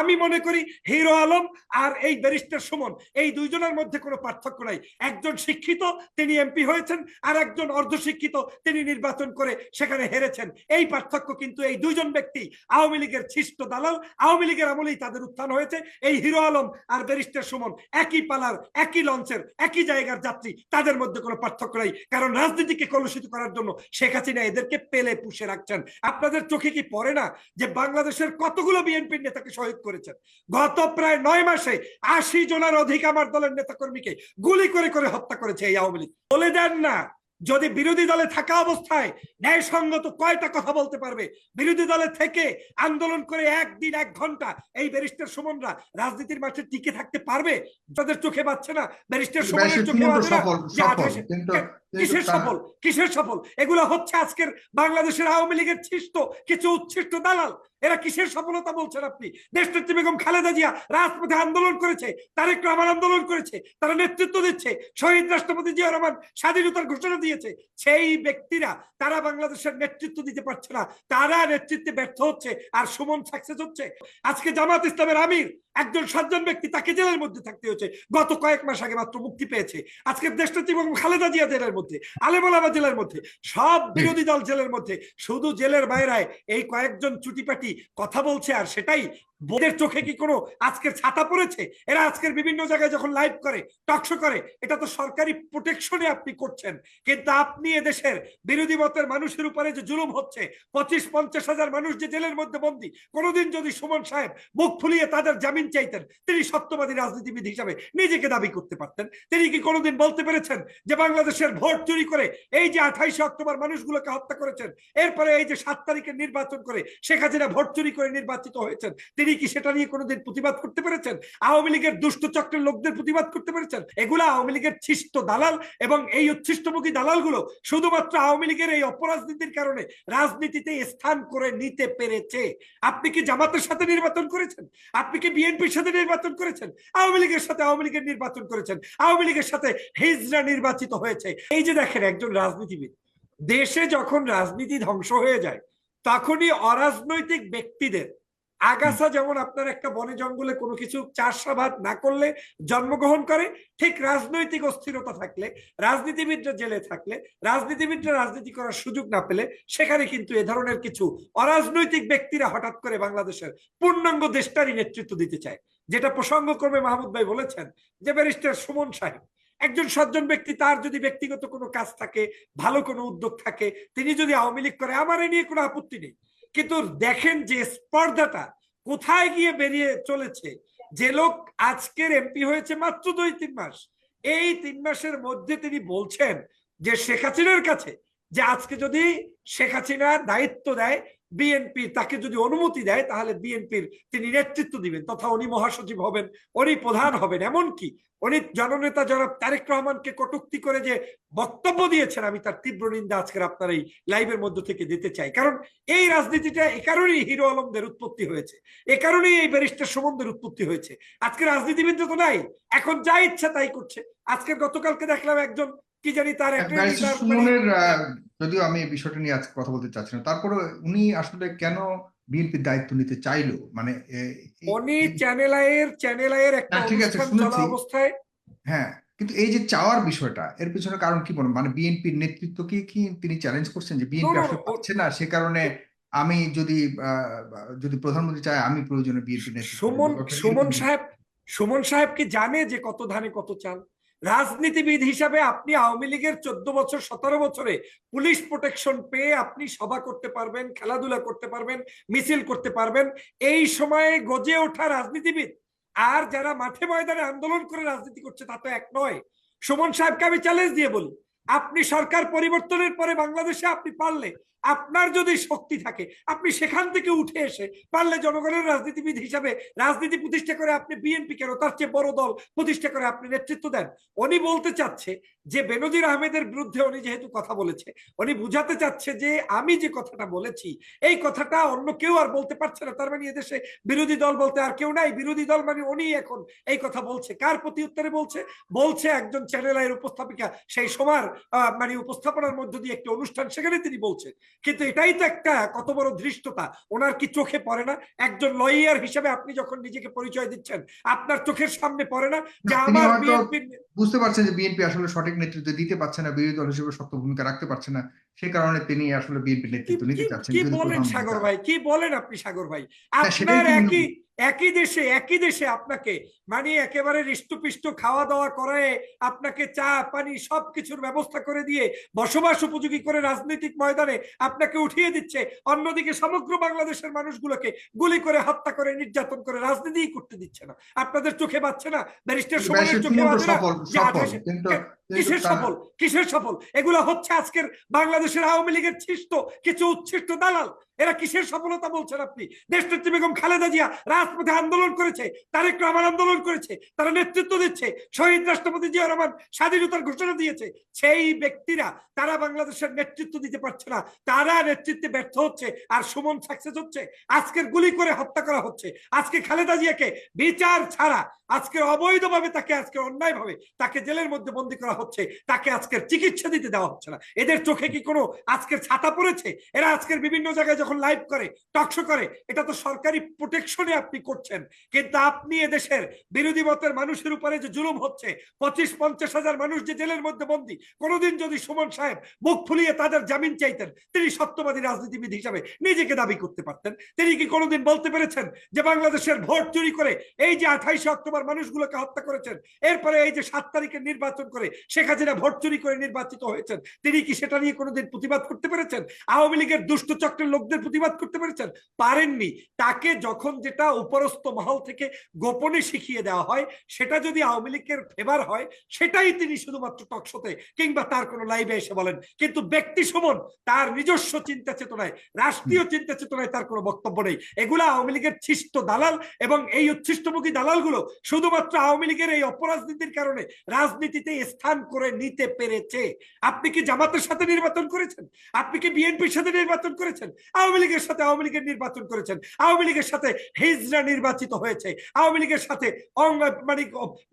আমি মনে করি হিরো আলম আর এই ব্যারিস্টার সুমন, এই দুইজনের মধ্যে কোনো পার্থক্য নাই। একজন শিক্ষিত, তিনি এমপি হয়েছেন, আর একজন অর্ধশিক্ষিত, তিনি নির্বাচন করে সেখানে হেরেছেন। এই পার্থক্য কিন্তু এই দুইজন ব্যক্তি, আওয়ামী লীগের ছিষ্ট দালাল, আওয়ামী লীগের আমলেই তাদের উত্থান হয়েছে। এই হিরো আলম আর ব্যারিস্টার সুমন একই পালার, একই লঞ্চের, একই জায়গার যাত্রী, তাদের মধ্যে কোনো পার্থক্য নাই। কারণ রাজনীতিকে কলুষিত করার জন্য শেখ হাসিনা এদেরকে পেলে পুষে রাখছেন। আপনাদের চোখে কি পড়ে না যে বাংলাদেশের কতগুলো বিএনপির নেতাকে শহীদ করেছেন। গত প্রায় নয় মাসে আশি জনের অধিক আমার দলের নেতাকর্মীকে গুলি করে করে হত্যা করেছে এই আওয়ামী লীগ। বলে দেন না যদি বিরোধী দলে থাকা অবস্থায় ন্যায়সঙ্গত কয়টা কথা বলতে পারবে? বিরোধী দলে থেকে আন্দোলন করে একদিন এক ঘণ্টা এই ব্যারিস্টার সুমনরা রাজনীতির মাঠে টিকে থাকতে পারবে? তাদের চোখে পাচ্ছে না ব্যারিস্টার সুমনের চোখে বাজে না। কিসের সফল? কিসের সফল? এগুলো হচ্ছে আজকের বাংলাদেশের আওয়ামী লীগর ছিষ্ট কিছু উচ্ছিষ্ট দালাল। এরা কিসের সফলতা বলছেন আপনি? দেশনেত্রী বেগম খালেদা জিয়া রাজপথে আন্দোলন করেছে তারেক রহমান আন্দোলন করেছে তারা নেতৃত্ব দিচ্ছে শহীদ রাষ্ট্রপতি জিয়া রহমান স্বাধীনতার ঘোষণা দিয়েছে। সেই ব্যক্তিরা তারা বাংলাদেশের নেতৃত্ব দিতে পারছে না। তারা নেতৃত্বে ব্যর্থ হচ্ছে আর সুমন সাকসেস হচ্ছে। আজকে জামাত ইসলামের আমির একজন সাতজন ব্যক্তি তাকে জেলের মধ্যে থাকতে হয়েছে। গত কয়েক মাস আগে মাত্র মুক্তি পেয়েছে। আজকে দেশনেত্রী বেগম খালেদা জিয়া জেলের মধ্যে আলেমোলামা জেলের মধ্যে, সব বিরোধী দল জেলের মধ্যে, শুধু জেলের বাইরায় এই কয়েকজন চুটিপাটি কথা বলছে আর সেটাই বোধের চোখে কি কোনো আজকের ছাতা পড়েছে? এরা আজকের বিভিন্ন জায়গায় যখন লাইভ করে টকশো করে, এটা তো সরকারি প্রোটেকশনে আপনি করছেন। কিন্তু আপনি এদেশের বিরোধী মতের মানুষের উপরে যে জুলুম হচ্ছে, পঁচিশ পঞ্চাশ হাজার মানুষ যে জেলের মধ্যে বন্দী, কোনোদিন যদি সুমন সাহেব মুখ ফুলিয়ে তাদের জামিন চাইতেন, তিনি সত্যবাদী রাজনীতিবিদ হিসাবে নিজেকে দাবি করতে পারতেন। তিনি কি কোনোদিন বলতে পেরেছেন যে বাংলাদেশের ভোট চুরি করে এই যে আঠাইশে অক্টোবর মানুষগুলোকে হত্যা করেছেন, এরপরে এই যে সাত তারিখে নির্বাচন করে শেখ হাসিনা ভোট চুরি করে নির্বাচিত হয়েছেন, তিনি কি সেটা নিয়ে কোনোদিন প্রতিবাদ করতে পেরেছেন? আওয়ামী লীগের দুষ্ট চক্রের লোকদের প্রতিবাদ করতে পেরেছেন? এগুলো আওয়ামী লীগের ছিষ্ট দালাল এবং এই উচ্ছিষ্টমুখী দালালগুলো শুধুমাত্র আওয়ামী লীগের এই অপরাজনীতির কারণে রাজনীতিতে স্থান করে নিতে পেরেছে। আপনি কি জামাতের সাথে নির্বাচন করেছেন? আপনি কি বিএনপির সাথে নির্বাচন করেছেন? আওয়ামী লীগের সাথে আওয়ামী লীগের নির্বাচন করেছেন। আওয়ামী লীগের সাথে হিজরা নির্বাচিত হয়েছে। এই যে দেখেন একজন রাজনীতিবিদ, দেশে যখন রাজনীতি ধ্বংস হয়ে যায়, তখনই অরাজনৈতিক ব্যক্তিদের আগাছা যেমন আপনার একটা বনে জঙ্গলে কোনো কিছু চাষাবাদ না করলে জন্মগ্রহণ করে, ঠিক রাজনৈতিক অস্থিরতা থাকলে, রাজনীতিবিদরা জেলে থাকলে, রাজনীতিবিদরা রাজনীতি করার সুযোগ না পেলে, সেখানে কিন্তু এ ধরনের কিছু অরাজনৈতিক ব্যক্তিরা হঠাৎ করে বাংলাদেশের পূর্ণাঙ্গ দেশটারই নেতৃত্ব দিতে চায়। যেটা প্রসঙ্গক্রমে মাহমুদ ভাই বলেছেন যে ব্যারিস্টার সুমন সাহেব, একজন সজ্জন ব্যক্তি, তার যদি ব্যক্তিগত কোনো কাজ থাকে, ভালো কোনো উদ্যোগ থাকে, তিনি যদি আওয়ামী লীগ করে, আমার এ নিয়ে কোনো আপত্তি নেই। কিন্তু দেখেন যে স্পর্ধাটা কোথায় গিয়ে বেরিয়ে চলেছে। যে লোক আজকের এমপি হয়েছে মাত্র দুই, তিন মাস। এই তিন মাসের মধ্যে তিনি বলছেন যে শেখ হাসিনার কাছে যে আজকে যদি শেখ হাসিনা দায়িত্ব দেয় বিএনপি তাকে যদি অনুমতি দেয়, তাহলে বিএনপির তিনি নেতৃত্ব দিবেন। তথা উনি মহাসচিব হবেন, উনি প্রধান হবেন। এমনকি উনি জননেতা জনাব তারেক রহমানকে কটুক্তি করে যে বক্তব্য দিয়েছেন, আমি তার তীব্র নিন্দা আজকের আপনার এই লাইভের মধ্য থেকে দিতে চাই। কারণ এই রাজনীতিটা এ কারণেই হিরো আলমদের উৎপত্তি হয়েছে। এ কারণেই এই ব্যারিস্টার সুমনদের উৎপত্তি হয়েছে। আজকে রাজনীতিবিদ তো নাই, এখন যা ইচ্ছা তাই করছে। আজকে গতকালকে দেখলাম একজন কি জানি তার মানে- সুমনের যদিও আমি এই বিষয়টা নিয়ে আজকে কথা বলতে চাচ্ছি না তারপরে উনি আসলে কেন বিএনপির দায়িত্ব নিতে চাইলো? মানে উনি চ্যানেল চ্যানেল একটা ঠিক আছে, অনুষ্ঠান শুনেছি। অবস্থায়। হ্যাঁ কিন্তু এই যে চাওয়ার বিষয়টা এর পিছনে কারণ কি মনে মানে বিএনপির নেতৃত্বকে কি কি তিনি চ্যালেঞ্জ করছেন যে বিএনপি আসলে পাচ্ছে না? সে কারণে আমি যদি আহ, যদি প্রধানমন্ত্রী চায় আমি প্রয়োজনে বিএনপি নেতৃত্ব সুমন সুমন সাহেব সুমন সাহেব কি জানে যে কত ধানে কত চাল? রাজনীতিবিদ হিসাবে আপনি আওয়ামী লীগের চোদ্দ বছর, সতেরো বছরে পুলিশ প্রোটেকশন পেয়ে আপনি সভা করতে পারবেন, খেলাধুলা করতে পারবেন, মিছিল করতে পারবেন। এই সময়ে গজে ওঠা রাজনীতিবিদ, আর যারা মাঠে ময়দানে আন্দোলন করে রাজনীতি করছে তা তো এক নয়। সুমন সাহেবকে আমি চ্যালেঞ্জ দিয়ে বলি, আপনি সরকার পরিবর্তনের পরে বাংলাদেশে আপনি পারলে আপনার যদি শক্তি থাকে, আপনি সেখান থেকে উঠে এসে পারলে জনগণের রাজনীতিবিদ হিসাবে রাজনীতি প্রতিষ্ঠা করে আপনি বিএনপি কেন? তার চেয়ে বড় দল প্রতিষ্ঠা করে আপনি নেতৃত্ব দেন। উনি বলতে চাচ্ছে যে, বেনজির আহমেদের বিরুদ্ধে উনি যেহেতু কথা বলেছে, উনি বুঝাতে চাচ্ছে যে, আমি যে কথাটা বলেছি, এই কথাটা অন্য কেউ আর বলতে পারছে না। তার মানে এদেশে বিরোধী দল বলতে আর কেউ নাই। বিরোধী দল মানে উনি এখন এই কথা বলছে। কার প্রতি উত্তরে বলছে? বলছে একজন চ্যানেল আইয়ের উপস্থাপিকা, সেই সময় মানে উপস্থাপনার মধ্য দিয়ে একটি অনুষ্ঠান, সেখানে তিনি বলছেন। কিন্তু এটাই তো একটা কত বড় ধৃষ্টতা। ওনার কি চোখে পড়ে না? একজন লয়ার হিসেবে আপনি যখন নিজেকে পরিচয় দিচ্ছেন আপনার চোখের সামনে পড়ে না যে আমার বুঝতে পারছেন যে বিএনপি আসলে সঠিক নেতৃত্ব দিতে পারছে না বিরোধী দল হিসেবে শক্ত ভূমিকা রাখতে পারছে না। সে কারণে তিনি আসলে বিএনপি নেতৃত্ব নিতে চাচ্ছেন কি বলেন সাগর ভাই? কি বলেন আপনি সাগর ভাই? হ্যাঁ, আপনার একই একই দেশে একই দেশে আপনাকে মানে একেবারে হৃষ্টপুষ্ট খাওয়া দাওয়া করায় আপনাকে চা পানি সবকিছুর ব্যবস্থা করে দিয়ে বসবাস উপযোগী করে রাজনৈতিক ময়দানে আপনাকে উঠিয়ে দিচ্ছে অন্যদিকে সমগ্র বাংলাদেশের মানুষগুলোকে গুলি করে হত্যা করে নির্যাতন করে রাজনীতিই করতে দিচ্ছে না। আপনাদের চোখে পাচ্ছে না ব্যারিস্টার ব্যারিস্টার চোখে পাচ্ছে না। কিসের সফল? কিসের সফল? এগুলো হচ্ছে আজকের বাংলাদেশের আওয়ামী লীগের ছিষ্ট কিছু উচ্ছিষ্ট দালাল। এরা কিসের সফলতা বলছেন আপনি? দেশনেত্রী বেগম খালেদা জিয়া রাজপথে আন্দোলন করেছে তারেক রহমান আন্দোলন করেছে, তারা নেতৃত্ব দিচ্ছে, শহীদ রাষ্ট্রপতি জিয়া রহমান স্বাধীনতার ঘোষণা দিয়েছে। সেই ব্যক্তিরা, তারা বাংলাদেশের নেতৃত্ব দিতে পারছে না, তারা নেতৃত্বে ব্যর্থ হচ্ছে আর সুমন সাকসেস হচ্ছে, আজকের গুলি করে হত্যা করা হচ্ছে। আজকে খালেদা জিয়াকে বিচার ছাড়া, আজকে অবৈধভাবে তাকে আজকে অন্যায়ভাবে তাকে জেলের মধ্যে বন্দী করা হচ্ছে, তাকে আজকের চিকিৎসা দিতে দেওয়া হচ্ছে না। এদের চোখে কি কোনো আজকের ছাতা পড়েছে? এরা আজকের বিভিন্ন জায়গায় যখন লাইভ করে টকশো করে, এটা তো সরকারি প্রোটেকশনে আপনি করছেন। কিন্তু আপনি এদেশের বিরোধী মতের মানুষের উপরে যে জুলুম হচ্ছে, পঁচিশ, পঞ্চাশ হাজার মানুষ যে জেলের মধ্যে বন্দী, কোনোদিন যদি সুমন সাহেব মুখ ফুলিয়ে তাদের জামিন চাইতেন, তিনি সত্যবাদী রাজনীতিবিদ হিসাবে নিজেকে দাবি করতে পারতেন। তিনি কি কোনোদিন বলতে পেরেছেন যে বাংলাদেশের ভোট চুরি করে এই যে আঠাইশে অক্টোবর মানুষগুলোকে হত্যা করেছেন, এরপরে এই যে সাত তারিখে নির্বাচন করে শেখ হাসিনা ভোট চুরি করে নির্বাচিত হয়েছেন, তিনি কি সেটা নিয়ে কোনোদিন প্রতিবাদ করতে পেরেছেন? আওয়ামী লীগের দুষ্ট চক্রের লোকদের প্রতিবাদ করতে পেরেছেন? পারেননি। তাকে যখন যেটা উপরস্থ মহল থেকে গোপনে শিখিয়ে দেওয়া হয়, সেটা যদি আওয়ামী লীগের ফেভার হয়, সেটাই তিনি শুধুমাত্র টকশোতে কিংবা তার কোনো লাইভে এসে বলেন। কিন্তু ব্যক্তি সমন, তার নিজস্ব চিন্তা চেতনায়, রাষ্ট্রীয় চিন্তা চেতনায় তার কোনো বক্তব্য নেই। এগুলো আওয়ামী লীগের ছিষ্ট দালাল এবং এই উচ্ছিষ্টমুখী দালালগুলো শুধুমাত্র আওয়ামী লীগের এই অপরাজনীতির কারণে রাজনীতিতে স্থান করে নিতে পেরেছে। আপনি কি জামাতের সাথে নির্বাচন করেছেন? আপনি কি বিএনপির সাথে নির্বাচন করেছেন? আওয়ামী লীগের সাথে আওয়ামী লীগের নির্বাচন করেছেন। আওয়ামী লীগের সাথে হিজরা নির্বাচিত হয়েছে। আওয়ামী লীগের সাথে মানে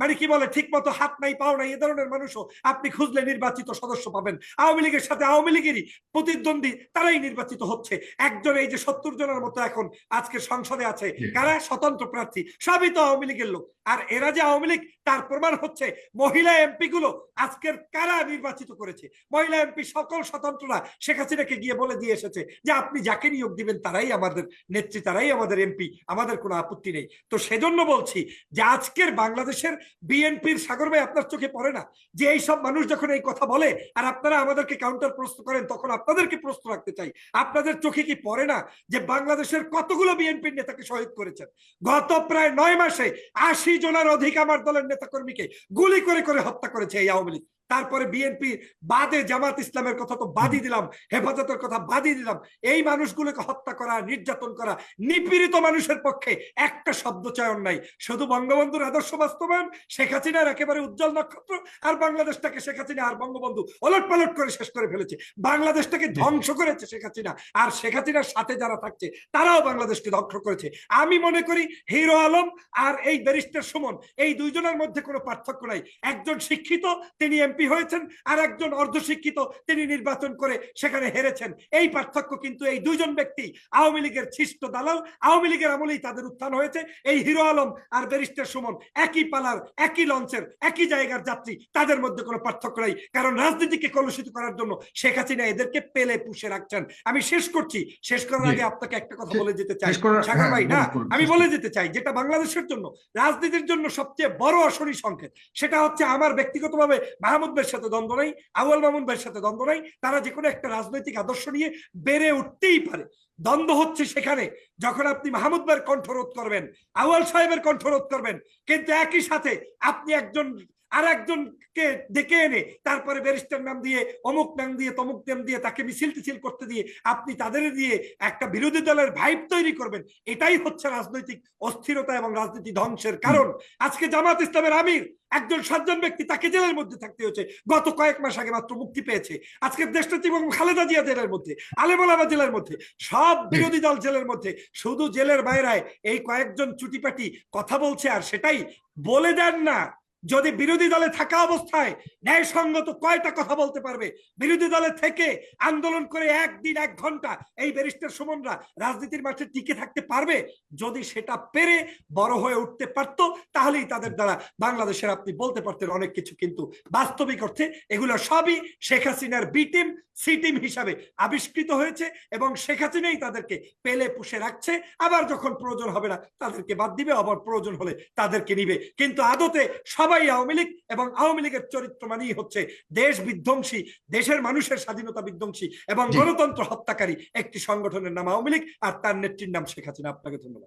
মানে কি বলে ঠিক মতো হাত নাই পাও নাই এ ধরনের মানুষও আপনি খুঁজলে নির্বাচিত সদস্য পাবেন। আওয়ামী লীগের সাথে আওয়ামী লীগেরই প্রতিদ্বন্দ্বী তারাই নির্বাচিত হচ্ছে। একজন এই যে সত্তর জনের মতো এখন আজকে সংসদে আছে কারা? স্বতন্ত্র প্রার্থী। সবই তো আওয়ামী লীগের লোক। আর এরা যে আওয়ামী লীগ তার প্রমাণ হচ্ছে মহিলা এমপি গুলো আজকের কারা নির্বাচিত করেছে? মহিলা এমপি সকল স্বতন্ত্ররা শেখ হাসিনাকে গিয়ে বলে দিয়ে এসেছে যে আপনি যাকে নিয়োগ দিবেন তারাই আমাদের নেত্রী, তারাই আমাদের এমপি, আমাদের কোনো আপত্তি নেই। তো সেজন্য বলছি যে আজকের বাংলাদেশের বিএনপির সাগর ভাই আপনার চোখে পড়ে না? যে এই সব মানুষ যখন এই কথা বলে আর আপনারা আমাদেরকে কাউন্টার প্রশ্ন করেন, তখন আপনাদেরকে প্রশ্ন রাখতে চাই। আপনাদের চোখে কি পড়ে না যে বাংলাদেশের কতগুলো বিএনপির নেতাকে শহীদ করেছেন? গত প্রায় নয় মাসে আশি জনের অধিক আমার দলের নেতাকর্মীকে গুলি করে করে হত্যা করেছে এই আওয়ামী লীগ। তারপরে বিএনপি বাদে জামাত ইসলামের কথা তো বাদই দিলাম, হেফাজতের কথা বাদই দিলাম। এই মানুষগুলোকে হত্যা করা, নির্যাতন করা, নিপীড়িত মানুষের পক্ষে একটা শব্দ চয়ন নাই। শুধু বঙ্গবন্ধুর আদর্শ বাস্তবায়ন, শেখ হাসিনার একেবারে উজ্জ্বল নক্ষত্র, আর বাংলাদেশটাকে শেখ হাসিনা আর বঙ্গবন্ধু ওলট পালট করে শেষ করে ফেলেছে। বাংলাদেশটাকে ধ্বংস করেছে শেখ হাসিনা, আর শেখ হাসিনার সাথে যারা থাকছে, তারাও বাংলাদেশকে ধ্বংস করেছে। আমি মনে করি হিরো আলম আর এই ব্যারিস্টার সুমন, এই দুইজনের মধ্যে কোনো পার্থক্য নাই। একজন শিক্ষিত, তিনি এমপি হয়েছেন আর একজন অর্ধশিক্ষিত তিনি নির্বাচন করে সেখানে হেরেছেন। এই পার্থক্য কিন্তু এই দুইজন ব্যক্তি আওয়ামী লীগের ছিষ্ট দালাল আওয়ামী লীগের আমলেই তাদের উত্থান হয়েছে। এই হিরো আলম আর ব্যারিস্টার সুমন একই পালার একই লঞ্চের একই জায়গার যাত্রী তাদের মধ্যে কোনো পার্থক্য নাই। কারণ রাজনীতিকে কলুষিত করার জন্য শেখ হাসিনা এদেরকে পেলে পুষে রাখছেন। আমি শেষ করছি। শেষ করার আগে আপনাকে একটা কথা বলে যেতে চাই। সাগর হ্যাঁ, ভাই না? আমি বলে যেতে চাই যেটা বাংলাদেশের জন্য রাজনীতির জন্য সবচেয়ে বড় আসনী সংকেত সেটা হচ্ছে আমার ব্যক্তিগতভাবে মাহমুদ ভাইয়ের সাথে দ্বন্দ্ব নাই, আউয়াল মামুন সাথে দ্বন্দ্ব নাই, তারা যে কোনো একটা রাজনৈতিক আদর্শ নিয়ে বেড়ে উঠতেই পারে। দ্বন্দ্ব হচ্ছে সেখানে, যখন আপনি মাহমুদ ভাইয়ের কণ্ঠরোধ করবেন, আউয়াল সাহেবের কণ্ঠরোধ করবেন, কিন্তু একই সাথে আপনি একজন আর একজনকে ডেকে এনে তারপরে ব্যারিস্টার নাম দিয়ে, অমুক নাম দিয়ে, তমুক নাম দিয়ে তাকে মিছিল টিছিল করতে দিয়ে আপনি তাদের দিয়ে একটা বিরোধী দলের ভাইব তৈরি করবেন। এটাই হচ্ছে রাজনৈতিক অস্থিরতা এবং রাজনীতি ধ্বংসের কারণ। আজকে জামাত ইসলামের আমির, একজন সাতজন ব্যক্তি তাকে জেলের মধ্যে থাকতে হয়েছে। গত কয়েক মাস আগে মাত্র মুক্তি পেয়েছে। আজকে দেশনেত্রী এবং খালেদা জিয়া জেলের মধ্যে, আলেমোলামা জেলের মধ্যে, সব বিরোধী দল জেলের মধ্যে, শুধু জেলের বাইরায় এই কয়েকজন চুটিপাটি কথা বলছে আর সেটাই বলে দেন না। যদি বিরোধী দলে থাকা অবস্থায় ন্যায়সঙ্গত কয়টা কথা বলতে পারবে? বিরোধী দলে থেকে আন্দোলন করে একদিন এক ঘণ্টা এই ব্যারিস্টার সুমনরা রাজনীতির মাঠে টিকে থাকতে পারবে? যদি সেটা পেরে বড় হয়ে উঠতে পারতো, তাহলেই তাদের দ্বারা বাংলাদেশের আপনি বলতে পারতেন অনেক কিছু। কিন্তু বাস্তবিক অর্থে এগুলো সবই শেখ হাসিনার বি টিম সি টিম হিসাবে আবিষ্কৃত হয়েছে এবং শেখ হাসিনাই তাদেরকে পেলে পুষে রাখছে। আবার যখন প্রয়োজন হবে না, তাদেরকে বাদ দিবে, আবার প্রয়োজন হলে তাদেরকে নিবে। কিন্তু আদতে সবাই আওয়ামী লীগ এবং আওয়ামী লীগের চরিত্র মানেই হচ্ছে দেশ বিধ্বংসী দেশের মানুষের স্বাধীনতা বিধ্বংসী এবং। গণতন্ত্র হত্যাকারী একটি সংগঠনের নাম আওয়ামী লীগ আর তার নেত্রীর নাম শেখ হাসিনা আপনাকে ধন্যবাদ